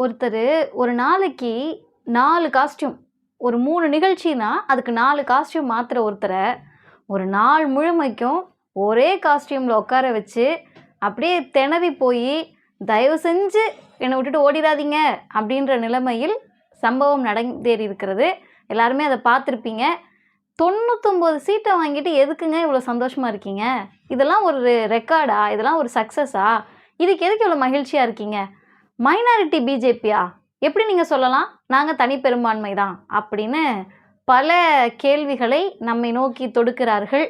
ஒருத்தர் ஒரு நாளைக்கு நாலு காஸ்டியூம் ஒரு மூணு நிகழ்ச்சினா அதுக்கு நாலு காஸ்டியூம் மாற்றுற ஒருத்தரை ஒரு நாள் முழுமைக்கும் ஒரே காஸ்டியூமில் உட்கார வச்சு அப்படியே திணறி போய் தயவு செஞ்சு என்னை விட்டுட்டு ஓடிடாதீங்க அப்படின்ற நிலைமையில் சம்பவம் நடந்தேறி இருக்கிறது. எல்லாருமே அதை பார்த்துருப்பீங்க. தொண்ணூத்தொம்பது சீட்டை வாங்கிட்டு எதுக்குங்க இவ்வளோ சந்தோஷமாக இருக்கீங்க? இதெல்லாம் ஒரு ரெக்கார்டா இதெல்லாம் ஒரு சக்ஸஸா இதுக்கு எதுக்கு இவ்வளோ மகிழ்ச்சியாக இருக்கீங்க? மைனாரிட்டி பிஜேபியா எப்படி நீங்கள் சொல்லலாம்? நாங்கள் தனிப்பெரும்பான்மை தான் அப்படின்னு பல கேள்விகளை நம்மை நோக்கி தொடுக்கிறார்கள்.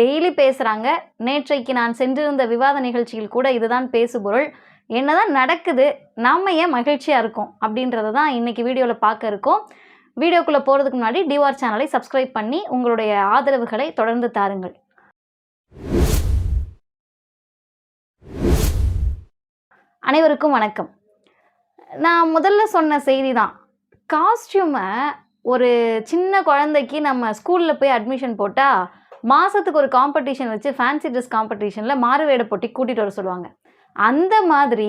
டெய்லி பேசுகிறாங்க நேற்றைக்கு நான் சென்றிருந்த விவாத நிகழ்ச்சியில் கூட இதுதான் பேசுபொருள். என்னதான் நடக்குது நம்ம ஏன் மகிழ்ச்சியாக இருக்கோம் அப்படின்றத தான் இன்றைக்கி வீடியோவில் பார்க்க இருக்கோம். வீடியோக்குள்ளே போகிறதுக்கு முன்னாடி டிவார் சேனலை சப்ஸ்கிரைப் பண்ணி உங்களுடைய ஆதரவுகளை தொடர்ந்து தாருங்கள். அனைவருக்கும் வணக்கம். நான் முதல்ல சொன்ன செய்தி தான் காஸ்டியூமை ஒரு சின்ன குழந்தைக்கு நம்ம ஸ்கூலில் போய் அட்மிஷன் போட்டால் மாதத்துக்கு ஒரு காம்படிஷன் வச்சு ஃபேன்சி ட்ரெஸ் காம்படிஷனில் மாறுவேட போட்டி கூட்டிகிட்டு வர சொல்லுவாங்க. அந்த மாதிரி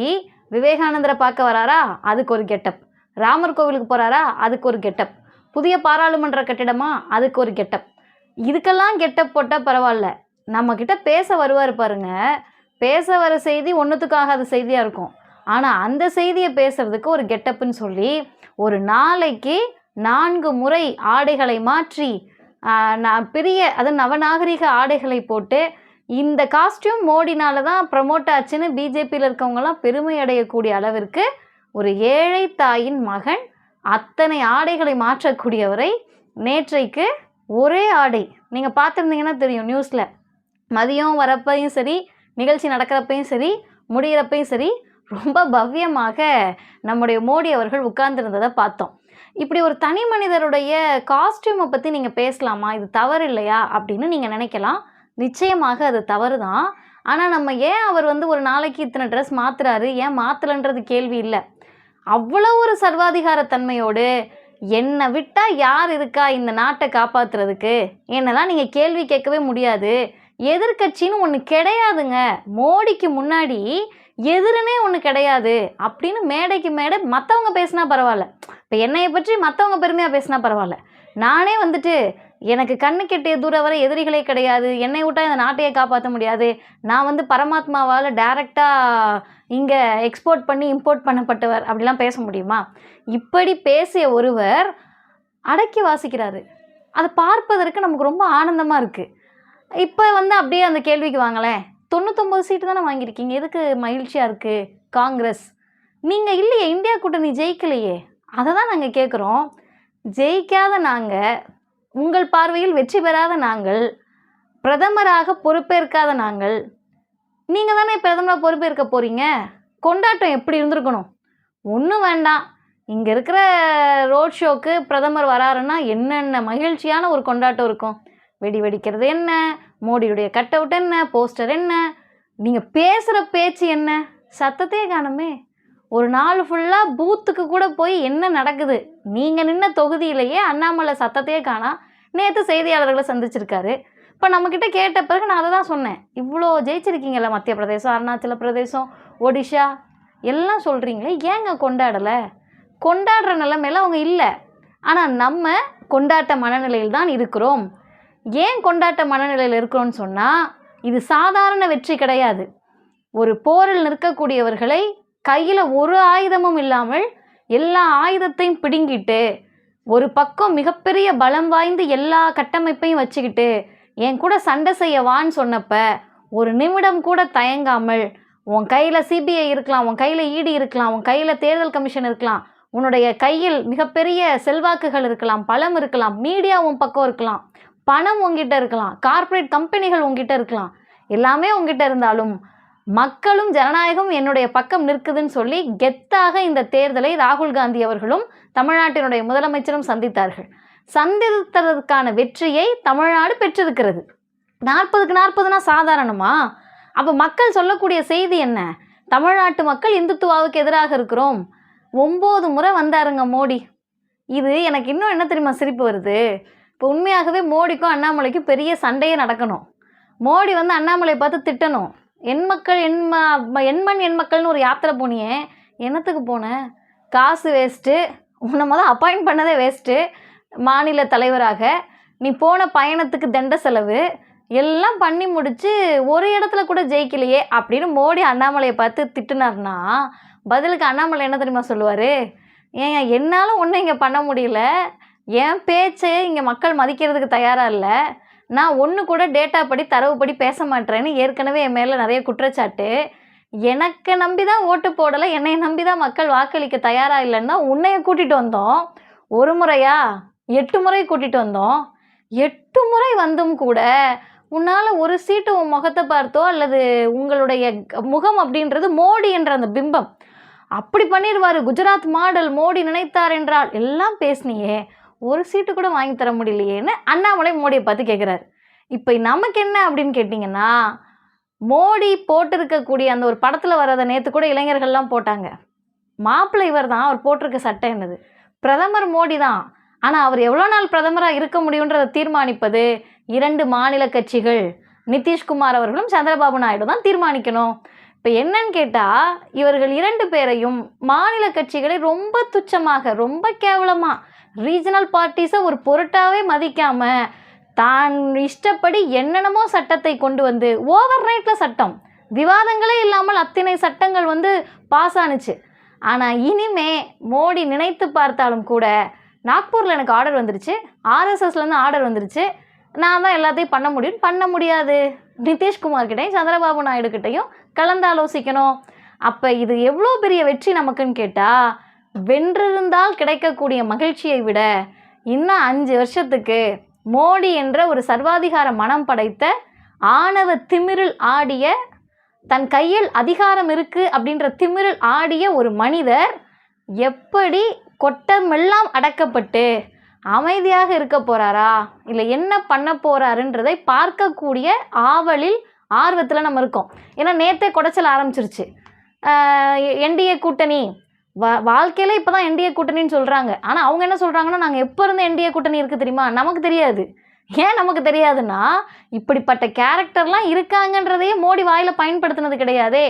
விவேகானந்தரை பார்க்க வராரா? அதுக்கு ஒரு கெட்டப் ராமர் கோவிலுக்கு போகிறாரா அதுக்கு ஒரு கெட்டப் புதிய பாராளுமன்ற கட்டிடமா? அதுக்கு ஒரு கெட்டப் இதுக்கெல்லாம் கெட்டப் போட்டால் பரவாயில்ல. நம்மக்கிட்ட பேச வருவார் பாருங்க. பேச வர செய்தி ஒன்றுத்துக்காகாத செய்தியாக இருக்கும். ஆனால் அந்த செய்தியை பேசுறதுக்கு ஒரு கெட்டப்புன்னு சொல்லி ஒரு நாளைக்கு நான்கு முறை ஆடைகளை மாற்றி நான் பெரிய அது நவநாகரிக ஆடைகளை போட்டு இந்த காஸ்டியூம் மோடினால தான் ப்ரமோட் ஆச்சுன்னு பிஜேபியில் இருக்கவங்கலாம் பெருமை அடையக்கூடிய அளவிற்கு ஒரு ஏழை தாயின் மகன் அத்தனை ஆடைகளை மாற்றக்கூடியவரை நேற்றைக்கு ஒரே ஆடை நீங்கள் பார்த்துருந்தீங்கன்னா தெரியும் நியூஸில் மதியம் வரப்பையும் சரி நிகழ்ச்சி நடக்கிறப்பையும் சரி முடிகிறப்பையும் சரி ரொம்ப பவ்யமாக நம்முடைய மோடி அவர்கள் உட்கார்ந்திருந்ததை பார்த்தோம். இப்படி ஒரு தனி மனிதருடைய காஸ்டியூமை பற்றி நீங்கள் பேசலாமா? இது தவறு இல்லையா? அப்படின்னு நீங்கள் நினைக்கலாம். நிச்சயமாக அது தவறு தான் ஆனால் நம்ம ஏன் அவர் வந்து ஒரு நாளைக்கு இத்தனை ட்ரெஸ் மாற்றுறாரு ஏன் மாற்றலன்றது கேள்வி இல்லை. அவ்வளோ ஒரு சர்வாதிகாரத்தன்மையோடு என்னை விட்டால் யார் இருக்கா இந்த நாட்டை காப்பாற்றுறதுக்கு என்னெல்லாம் நீங்கள் கேள்வி கேட்கவே முடியாது. எதிர்க்கட்சின்னு ஒன்று கிடையாதுங்க. மோடிக்கு முன்னாடி எதிரனே ஒன்று கிடையாது அப்படின்னு மேடைக்கு மேடை மற்றவங்க பேசினா பரவாயில்ல. இப்போ என்னையை பற்றி மற்றவங்க பெருமையாக பேசினா பரவாயில்ல. நானே வந்துட்டு எனக்கு கண்ணு கெட்டிய தூரம் வரை எதிரிகளே கிடையாது. என்னை விட்டால் இந்த நாட்டையே காப்பாற்ற முடியாது. நான் வந்து பரமாத்மாவால் டைரெக்டாக இங்கே எக்ஸ்போர்ட் பண்ணி இம்போர்ட் பண்ணப்பட்டவர் அப்படிலாம் பேச முடியுமா? இப்படி பேசிய ஒருவர் அடக்கி வாசிக்கிறாரு. அதை பார்ப்பதற்கு நமக்கு ரொம்ப ஆனந்தமாக இருக்குது இப்போ வந்து அப்படியே அந்த கேள்விக்கு வாங்களேன். தொண்ணூத்தொம்பது சீட்டு தானே வாங்கியிருக்கீங்க. எதுக்கு மகிழ்ச்சியாக இருக்குது காங்கிரஸ். நீங்கள் இல்லையே இந்தியா கூட்டணி ஜெயிக்கலையே. அதை தான் நாங்கள் கேட்குறோம் ஜெயிக்காத நாங்கள் உங்கள் பார்வையில் வெற்றி பெறாத நாங்கள் பிரதமராக பொறுப்பேற்காத நாங்கள் நீங்கள் தானே பிரதமராக பொறுப்பேற்க போகிறீங்க கொண்டாட்டம் எப்படி இருந்திருக்கணும்? ஒன்றும் வேண்டாம். இங்கே இருக்கிற ரோட் ஷோக்கு பிரதமர் வராருன்னா என்னென்ன மகிழ்ச்சியான ஒரு கொண்டாட்டம் இருக்கும்? வெடி வெடிக்கிறது என்ன? மோடியுடைய கட் அவுட் என்ன போஸ்டர் என்ன நீங்கள் பேசுகிற பேச்சு என்ன? சத்தத்தையே காணுமே. ஒரு நாள் ஃபுல்லாக பூத்துக்கு கூட போய் என்ன நடக்குது? நீங்கள் நின்ன தொகுதியிலேயே அண்ணாமலை சத்தத்தையே காணா. நேற்று செய்தியாளர்களை சந்திச்சிருக்காரு. இப்போ நம்மக்கிட்ட கேட்ட பிறகு நான் அதை தான் சொன்னேன். இவ்வளோ ஜெயிச்சிருக்கீங்கல்ல மத்திய பிரதேசம் அருணாச்சல பிரதேசம் ஒடிஷா எல்லாம் சொல்கிறீங்களே ஏங்க கொண்டாடலை? கொண்டாடுற நிலைமையில அவங்க இல்லை. ஆனால் நம்ம கொண்டாட்ட மனநிலையில் தான் இருக்கிறோம். ஏன் கொண்டாட்ட மனநிலையில் இருக்கிறோன்னு சொன்னால் இது சாதாரண வெற்றி கிடையாது. ஒரு போரில் நிற்கக்கூடியவர்களை கையில் ஒரு ஆயுதமும் இல்லாமல் எல்லா ஆயுதத்தையும் பிடுங்கிட்டு ஒரு பக்கம் மிகப்பெரிய பலம் வாய்ந்து எல்லா கட்டமைப்பையும் வச்சுக்கிட்டு என் கூட சண்டை செய்ய வான்னு சொன்னப்ப ஒரு நிமிடம் கூட தயங்காமல் உன் கையில் சிபிஐ இருக்கலாம் உன் கையில் இடி இருக்கலாம் உன் கையில் தேர்தல் கமிஷன் இருக்கலாம் உன்னுடைய கையில் மிகப்பெரிய செல்வாக்குகள் இருக்கலாம் பலம் இருக்கலாம் மீடியா உன் பக்கம் இருக்கலாம் பணம் உங்ககிட்ட இருக்கலாம் கார்ப்பரேட் கம்பெனிகள் உங்ககிட்ட இருக்கலாம் எல்லாமே உங்ககிட்ட இருந்தாலும் மக்களும் ஜனநாயகம் என்னுடைய பக்கம் நிற்குதுன்னு சொல்லி கெத்தாக இந்த தேர்தலை ராகுல் காந்தி அவர்களும் தமிழ்நாட்டினுடைய முதலமைச்சரும் சந்தித்தார்கள். சந்தித்ததற்கான வெற்றியை தமிழ்நாடு பெற்றிருக்கிறது. நாற்பதுக்கு நாற்பதுனா சாதாரணமா? அப்போ மக்கள் சொல்லக்கூடிய செய்தி என்ன? தமிழ்நாட்டு மக்கள் இந்துத்துவாவுக்கு எதிராக இருக்கிறோம். ஒம்பது முறை வந்தாருங்க மோடி. இது எனக்கு இன்னும் என்ன தெரியுமா சிரிப்பு வருது? இப்போ உண்மையாகவே மோடிக்கும் அண்ணாமலைக்கும் பெரிய சண்டையே நடக்கணும். மோடி வந்து அண்ணாமலையை பார்த்து திட்டணும். என் மக்கள் என் ம எண்மண் என் மக்கள்னு ஒரு யாத்திரை போனியே. என்னத்துக்கு போனேன் காசு வேஸ்ட்டு உன்னை மொதல் அப்பாயிண்ட் பண்ணதே வேஸ்ட்டு மாநில தலைவராக. நீ போன பயணத்துக்கு தண்ட செலவு. எல்லாம் பண்ணி முடித்து ஒரு இடத்துல கூட ஜெயிக்கலையே அப்படின்னு மோடி அண்ணாமலையை பார்த்து திட்டுனார்னா பதிலுக்கு அண்ணாமலை என்ன தெரியுமா சொல்லுவார்? ஏன் என்னால் ஒன்றும் இங்கே பண்ண முடியல. என் பேச்சு இங்கே மக்கள் மதிக்கிறதுக்கு தயாராக இல்லை. நான் ஒன்று கூட டேட்டா படி தரவுப்படி பேச மாட்டேறேன்னு ஏற்கனவே என் மேலே நிறைய குற்றச்சாட்டு. எனக்கு நம்பி தான் ஓட்டு போடலை என்னை நம்பி தான் மக்கள் வாக்களிக்க தயாராக இல்லைன்னு தான் உன்னைய கூட்டிகிட்டு வந்தோம். ஒரு முறையா? எட்டு முறை கூட்டிகிட்டு வந்தோம். எட்டு முறை வந்தும் கூட உன்னால் ஒரு சீட்டு உன் முகத்தை பார்த்தோ அல்லது உங்களுடைய முகம் அப்படின்றது மோடி என்ற அந்த பிம்பம். அப்படி பண்ணிடுவார் குஜராத் மாடல் மோடி நினைத்தார் என்றால் எல்லாம் பேசினியே. ஒரு சீட்டு கூட வாங்கி தர முடியலையேன்னு அண்ணாமலை மோடியை பார்த்து கேட்குறாரு இப்போ நமக்கு என்ன அப்படின்னு கேட்டிங்கன்னா மோடி போட்டிருக்கக்கூடிய அந்த ஒரு படத்தில் வர்றதை நேற்று கூட இளைஞர்கள்லாம் போட்டாங்க. மாப்பிள்ளை இவர் தான் அவர் போட்டிருக்க சட்டை என்னது? பிரதமர் மோடி தான். ஆனால் அவர் எவ்வளோ நாள் பிரதமராக இருக்க முடியுன்றதை தீர்மானிப்பது இரண்டு மாநில கட்சிகள். நிதிஷ்குமார் அவர்களும் சந்திரபாபு நாயுடு தான் தீர்மானிக்கணும். இப்போ என்னன்னு கேட்டால் இவர்கள் இரண்டு பேரையும் மாநில கட்சிகளை ரொம்ப துச்சமாக ரொம்ப கேவலமாக ரீஜனல் பார்ட்டிஸை ஒரு பொருட்டாகவே மதிக்காமல் தான் இஷ்டப்படி என்னென்னமோ சட்டத்தை கொண்டு வந்து ஓவர் நைட்டில் சட்டம். விவாதங்களே இல்லாமல் அத்தனை சட்டங்கள் வந்து பாஸ் ஆனுச்சு. ஆனால் இனிமே மோடி நினைத்து பார்த்தாலும் கூட நாக்பூரில் எனக்கு ஆர்டர் வந்துருச்சு. ஆர்எஸ்எஸ்லேருந்து ஆர்டர் வந்துருச்சு. நான் தான் எல்லாத்தையும் பண்ண முடியும். பண்ண முடியாது. நிதிஷ்குமார்கிட்டையும் சந்திரபாபு நாயுடு கலந்தாலோசிக்கணும். அப்போ இது எவ்வளோ பெரிய வெற்றி நமக்குன்னு கேட்டால் வென்றிருந்தால் கிடைக்கக்கூடிய மகிழ்ச்சியை விட இன்னும் அஞ்சு வருஷத்துக்கு மோடி என்ற ஒரு சர்வாதிகார மனம் படைத்த ஆணவ திமிரில் ஆடிய தன் கையில் அதிகாரம் இருக்குது அப்படின்ற திமிரில் ஆடிய ஒரு மனிதர் எப்படி கொட்டமெல்லாம் அடக்கப்பட்டு அமைதியாக இருக்க போகிறாரா இல்லை என்ன பண்ண போகிறாருன்றதை பார்க்கக்கூடிய ஆவலில் ஆர்வத்தில் நம்ம இருக்கோம். ஏன்னா நேத்தே குடைச்சல் ஆரம்பிச்சிருச்சு. என்டிஏ கூட்டணி வா வாழ்க்கையில இப்போ தான் என்டிஏ கூட்டணின்னு சொல்கிறாங்க ஆனால் அவங்க என்ன சொல்கிறாங்கன்னா நாங்கள் எப்போ இருந்து என்டிஏ கூட்டணி இருக்குது தெரியுமா? நமக்கு தெரியாது. ஏன் நமக்கு தெரியாதுன்னா இப்படிப்பட்ட கேரக்டர்லாம் இருக்காங்கன்றதையே மோடி வாயில் பயன்படுத்தினது கிடையாதே.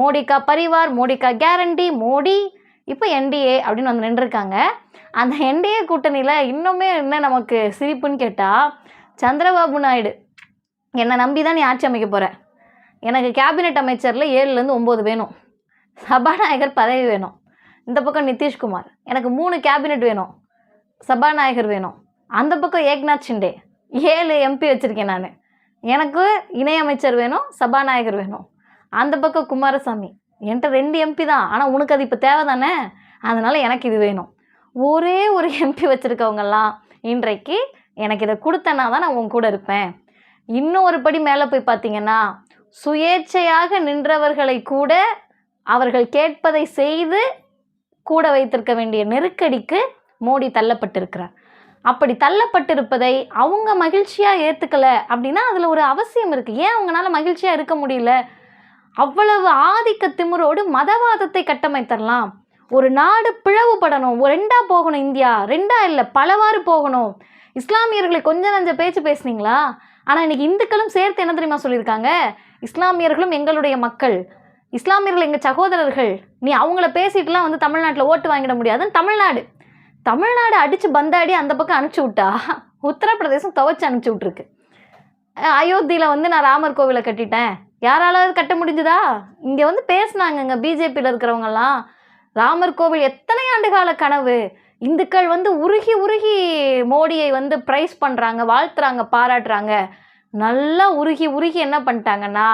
மோடிக்கா பரிவார் மோடிக்கா கேரண்டி மோடி இப்போ என்டிஏ அப்படின்னு வந்து நின்றுருக்காங்க. அந்த என்டிஏ கூட்டணியில் இன்னுமே என்ன நமக்கு சிரிப்புன்னு கேட்டால் சந்திரபாபு நாயுடு. என்னை நம்பி தான் நீ ஆட்சி அமைக்க போகிற எனக்கு கேபினெட் அமைச்சரில் ஏழுலேருந்து ஒம்பது வேணும். சபாநாயகர் பதவி வேணும். இந்த பக்கம் நிதிஷ்குமார். எனக்கு மூணு கேபினெட் வேணும். சபாநாயகர் வேணும். அந்த பக்கம் ஏக்நாத் ஷிண்டே. ஏழு எம்பி வச்சுருக்கேன் நான். எனக்கு இணையமைச்சர் வேணும் சபாநாயகர் வேணும். அந்த பக்கம் குமாரசாமி. என்கிட்ட ரெண்டு எம்பி தான். ஆனால் உனக்கு அது இப்போ தேவை தானே அதனால் எனக்கு இது வேணும். ஒரே ஒரு எம்பி வச்சுருக்கவங்கெல்லாம் இன்றைக்கு எனக்கு இதை கொடுத்தனா தான் நான் உன் கூட இருப்பேன். இன்னும் ஒரு படி மேலே போய் பார்த்தீங்கன்னா சுயேட்சையாக நின்றவர்களை கூட அவர்கள் கேட்பதை செய்து கூட வைத்திருக்க வேண்டிய நெருக்கடிக்கு மோடி தள்ளப்பட்டிருக்கிறார். அப்படி தள்ளப்பட்டிருப்பதை அவங்க மகிழ்ச்சியாக ஏற்றுக்கல அப்படின்னா அதில் ஒரு அவசியம் இருக்குது ஏன் அவங்களால மகிழ்ச்சியாக இருக்க முடியல? அவ்வளவு ஆதிக்க திமிரோடு மதவாதத்தை கட்டமைத்தரலாம். ஒரு நாடு பிளவுபடணும். ஒரு ரெண்டாக போகணும் இந்தியா. ரெண்டாக இல்லை பலவாறு போகணும். இஸ்லாமியர்களை கொஞ்சம் நஞ்ச பேச்சு பேசுனீங்களா? ஆனால் இன்னைக்கு இந்துக்களும் சேர்த்து என்ன தெரியுமா சொல்லியிருக்காங்க? இஸ்லாமியர்களும் எங்களுடைய மக்கள். இஸ்லாமியர்கள் எங்கள் சகோதரர்கள் நீ அவங்கள பேசிட்டுலாம் வந்து தமிழ்நாட்டில் ஓட்டு வாங்கிட முடியாதுன்னு தமிழ்நாடு. தமிழ்நாடு அடித்து பந்தாடி அந்த பக்கம் அனுப்பிச்சி விட்டா உத்தரப்பிரதேசம் துவைச்சு அனுப்பிச்சி விட்ருக்கு அயோத்தியில் வந்து நான் ராமர் கோவிலை கட்டிட்டேன். யாராலாவது கட்ட முடிஞ்சுதா? இங்கே வந்து பேசுனாங்கங்க பிஜேபியில் இருக்கிறவங்கெல்லாம். ராமர் கோவில் எத்தனை ஆண்டு கால கனவு? இந்துக்கள் வந்து உருகி உருகி மோடியை வந்து ப்ரைஸ் பண்ணுறாங்க வாழ்த்துறாங்க பாராட்டுறாங்க. நல்லா உருகி உருகி என்ன பண்ணிட்டாங்கன்னா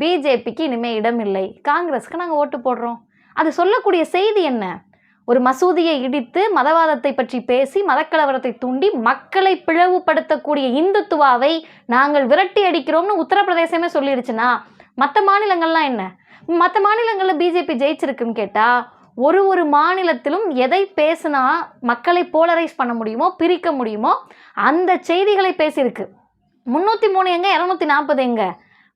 பிஜேபிக்கு இனிமேல் இடம் இல்லை. காங்கிரஸ்க்கு நாங்கள் ஓட்டு போடுறோம். அது சொல்லக்கூடிய செய்தி என்ன? ஒரு மசூதியை இடித்து மதவாதத்தை பற்றி பேசி மதக்கலவரத்தை தூண்டி மக்களை பிளவுபடுத்தக்கூடிய இந்துத்துவாவை நாங்கள் விரட்டி அடிக்கிறோம்னு உத்தரப்பிரதேசமே சொல்லிடுச்சுன்னா மற்ற மாநிலங்கள்லாம் என்ன? மற்ற மாநிலங்களில் பிஜேபி ஜெயிச்சிருக்குன்னு கேட்டால் ஒரு ஒரு மாநிலத்திலும் எதை பேசுனா மக்களை போலரைஸ் பண்ண முடியுமோ பிரிக்க முடியுமோ அந்த செய்திகளை பேசியிருக்கு. முந்நூற்றி மூணு எங்க இரநூத்தி நாற்பது எங்க?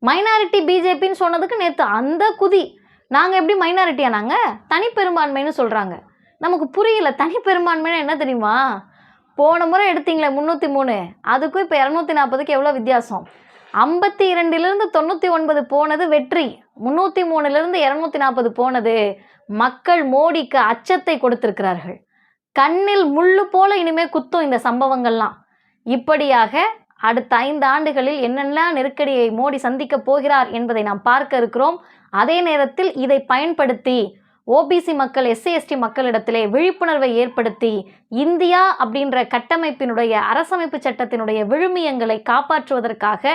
மைனாரிட்டி பிஜேபின்னு சொன்னதுக்கு நேற்று அந்த குதி நாங்கள் எப்படி மைனாரிட்டியா நாங்கள் தனிப்பெரும்பான்மைன்னு சொல்கிறாங்க நமக்கு புரியல தனிப்பெரும்பான்மைன்னா என்ன தெரியுமா? போன முறை எடுத்தீங்களே முந்நூற்றி மூணு. அதுக்கும் இப்போ இரநூத்தி நாற்பதுக்கு எவ்வளோ வித்தியாசம்? ஐம்பத்தி இரண்டிலிருந்து தொண்ணூற்றி ஒன்பது போனது வெற்றி. முந்நூற்றி மூணுலேருந்து இரநூத்தி நாற்பது போனது மக்கள் மோடிக்கு அச்சத்தை கொடுத்திருக்கிறார்கள். கண்ணில் முள்ளு போல இனிமே குத்தும் இந்த சம்பவங்கள்லாம். இப்படியாக அடுத்த ஐந்து ஆண்டுகளில் என்னென்ன நெருக்கடியை மோடி சந்திக்க போகிறார் என்பதை நாம் பார்க்க இருக்கிறோம். அதே நேரத்தில் இதை பயன்படுத்தி ஓபிசி மக்கள் எஸ்சி எஸ்டி மக்களிடத்திலே விழிப்புணர்வை ஏற்படுத்தி இந்தியா அப்படின்ற கட்டமைப்பினுடைய அரசமைப்பு சட்டத்தினுடைய விழுமியங்களை காப்பாற்றுவதற்காக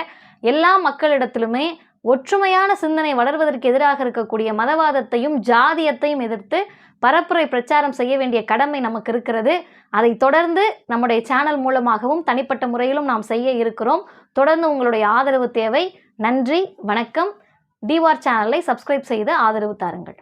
எல்லா மக்களிடத்திலுமே ஒற்றுமையான சிந்தனை வளர்வதற்கு எதிராக இருக்கக்கூடிய மதவாதத்தையும் ஜாதியத்தையும் எதிர்த்து பரப்புரை பிரச்சாரம் செய்ய வேண்டிய கடமை நமக்கு இருக்கிறது. அதை தொடர்ந்து நம்முடைய சேனல் மூலமாகவும் தனிப்பட்ட முறையிலும் நாம் செய்ய இருக்கிறோம். தொடர்ந்து உங்களுடைய ஆதரவு தேவை. நன்றி வணக்கம். டிவார் சேனலை சப்ஸ்கிரைப் செய்து ஆதரவு தாருங்கள்.